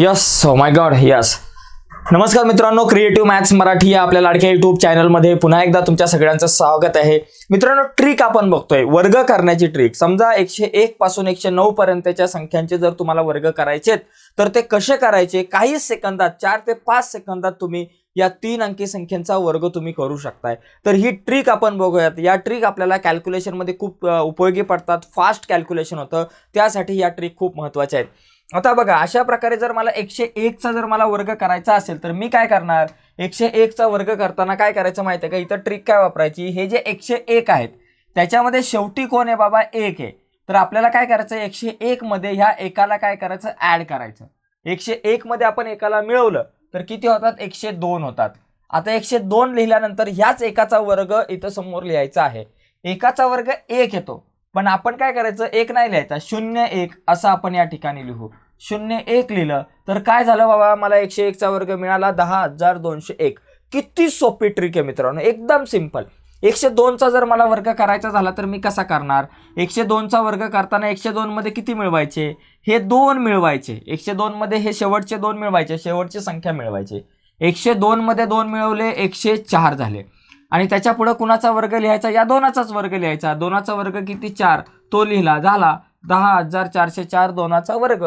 Yes हो माय god yes नमस्कार मित्रांनो क्रिएटिव्ह मॅथ्स मराठी या आपल्या लाडक्या युट्यूब चॅनलमध्ये पुन्हा एकदा तुमच्या सगळ्यांचं स्वागत आहे. मित्रांनो ट्रिक आपण बघतोय. वर्ग करण्याची ट्रिक समजा एकशे एक पासून एकशे नऊ पर्यंतच्या संख्यांचे जर तुम्हाला वर्ग करायचेत तर ते कसे करायचे? काही सेकंदात चार ते पाच सेकंदात तुम्ही या तीन अंकी संख्यांचा वर्ग तुम्ही करू शकताय. तर ही ट्रिक आपण बघूयात. या ट्रिक आपल्याला कॅल्क्युलेशनमध्ये खूप उपयोगी पडतात. फास्ट कॅल्क्युलेशन होतं. त्यासाठी या ट्रिक खूप महत्त्वाच्या आहेत. आता बघा अशा प्रकारे जर मला एकशे एकचा जर मला वर्ग करायचा असेल तर मी काय करणार? एकशे एकचा वर्ग करताना काय करायचं माहिती आहे का? इथं ट्रिक काय वापरायची? हे जे एकशे एक आहेत त्याच्यामध्ये शेवटी कोण आहे बाबा? एक आहे. तर आपल्याला काय करायचं? एकशे एकमध्ये ह्या एकाला काय करायचं? ऍड करायचं. एकशे एकमध्ये आपण एकाला मिळवलं तर किती होतात? एकशे दोन होतात. आता एकशे दोन लिहिल्यानंतर ह्याच एकाचा वर्ग इथं समोर लिहायचा आहे. एकाचा वर्ग एक येतो. पण आपण काय करायचं? एक नाही लिहायचा. शून्य एक असं आपण या ठिकाणी लिहू. शून्य एक लिहिलं. तर काय झालं बाबा? मला एकशे एकचा वर्ग मिळाला दहा हजार दोनशे एक. किती सोपी ट्रिक आहे मित्रांनो एकदम सिंपल एकशे दोनचा जर मला वर्ग करायचा झाला तर मी कसा करणार? एकशे दोनचा वर्ग करताना एकशे दोनमध्ये किती मिळवायचे? हे दोन मिळवायचे. एकशे दोनमध्ये हे शेवटचे दोन मिळवायचे शेवटची संख्या मिळवायची. एकशे दोनमध्ये दोन मिळवले एकशे चार झाले. आणि त्याच्यापुढं कुणाचा वर्ग लिहायचा? या दोनाचाच वर्ग लिहायचा. दोनाचा वर्ग किती? चार. तो लिहिला झाला दहा हजार चारशे चार दोनाचा वर्ग.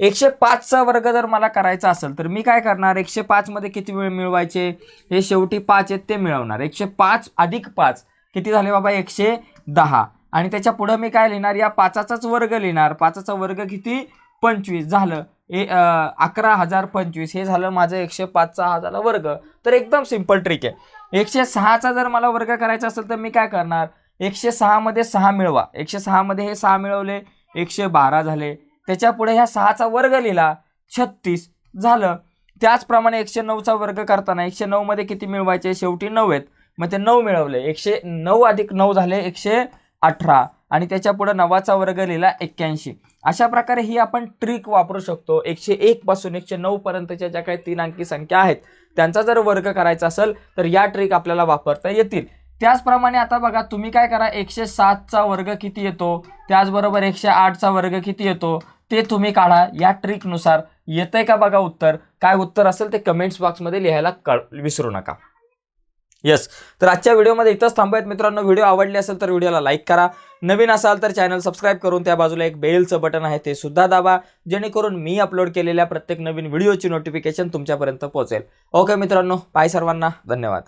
एकशे पाचचा वर्ग जर मला करायचा असेल तर मी काय करणार? एकशे पाचमध्ये किती वेळ मिळवायचे? हे शेवटी पाच आहेत ते मिळवणार. एकशे पाच अधिक पाच किती झाले बाबा? एकशे दहा. आणि त्याच्या पुढं मी काय लिहिणार? या पाचाचाच वर्ग लिहिणार. पाचाचा वर्ग किती? पंचवीस. झालं. ए अकरा हजार पंचवीस. हे झालं माझं एकशे पाचचा हा झाला वर्ग. तर एकदम सिंपल ट्रिक आहे. एकशे सहाचा जर मला वर्ग करायचा असेल तर मी काय करणार? एकशे सहामध्ये सहा मिळवा. एकशे सहामध्ये हे सहा मिळवले. एकशे बारा झाले. त्याच्यापुढे ह्या सहाचा वर्ग लिहिला छत्तीस झालं. त्याचप्रमाणे एकशे नऊचा वर्ग करताना एकशे नऊमध्ये किती मिळवायचे? शेवटी नऊ आहेत. मग ते नऊ मिळवले. एकशे नऊ अधिक नऊ झाले एकशे अठरा. आणि त्याच्यापुढं नवाचा वर्ग लिहिला एक्क्याऐंशी. अशा प्रकारे ही आपण ट्रिक वापरू शकतो. एकशे एकपासून एकशे नऊपर्यंतच्या ज्या काही तीन अंकी संख्या आहेत त्यांचा जर वर्ग करायचा असेल तर या ट्रिक आपल्याला वापरता येतील. त्याचप्रमाणे आता बघा तुम्ही काय करा एकशे सातचा वर्ग किती येतो? त्याचबरोबर एकशे आठचा वर्ग किती येतो? ते तुम्ही काढा या ट्रिकनुसार. येतंय का बघा उत्तर? काय उत्तर असेल ते कमेंट्स बॉक्समध्ये लिहायला कळ विसरू नका. येस तर आजच्या व्हिडिओमध्ये इथंच थांबूयात. मित्रांनो व्हिडिओ आवडले असेल तर व्हिडिओला लाईक करा. नवीन असाल तर चॅनल सबस्क्राईब करून त्या बाजूला एक बेलचं बटन आहे ते सुद्धा दाबा. जेणेकरून मी अपलोड केलेल्या प्रत्येक नवीन व्हिडिओची नोटिफिकेशन तुमच्यापर्यंत पोहोचेल. ओके मित्रांनो बाय सर्वांना. धन्यवाद.